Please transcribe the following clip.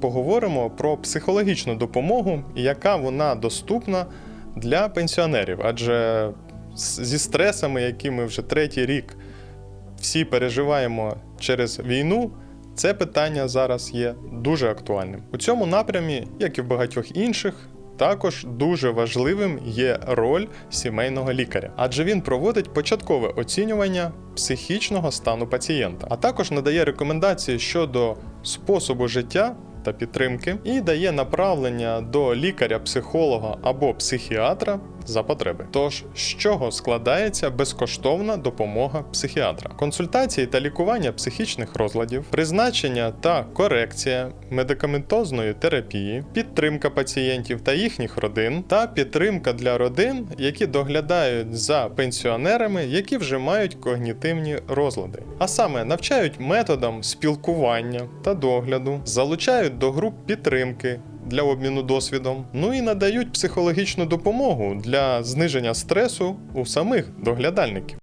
поговоримо про психологічну допомогу, яка вона доступна для пенсіонерів. Адже зі стресами, які ми вже третій рік всі переживаємо через війну, це питання зараз є дуже актуальним. У цьому напрямі, як і в багатьох інших, також дуже важливим є роль сімейного лікаря, адже він проводить початкове оцінювання психічного стану пацієнта, а також надає рекомендації щодо способу життя та підтримки і дає направлення до лікаря-психолога або психіатра за потреби. Тож, з чого складається безкоштовна допомога психіатра? Консультації та лікування психічних розладів, призначення та корекція медикаментозної терапії, підтримка пацієнтів та їхніх родин, та підтримка для родин, які доглядають за пенсіонерами, які вже мають когнітивні розлади, а саме навчають методам спілкування та догляду, залучають до груп підтримки. Для обміну досвідом, ну і надають психологічну допомогу для зниження стресу у самих доглядальників.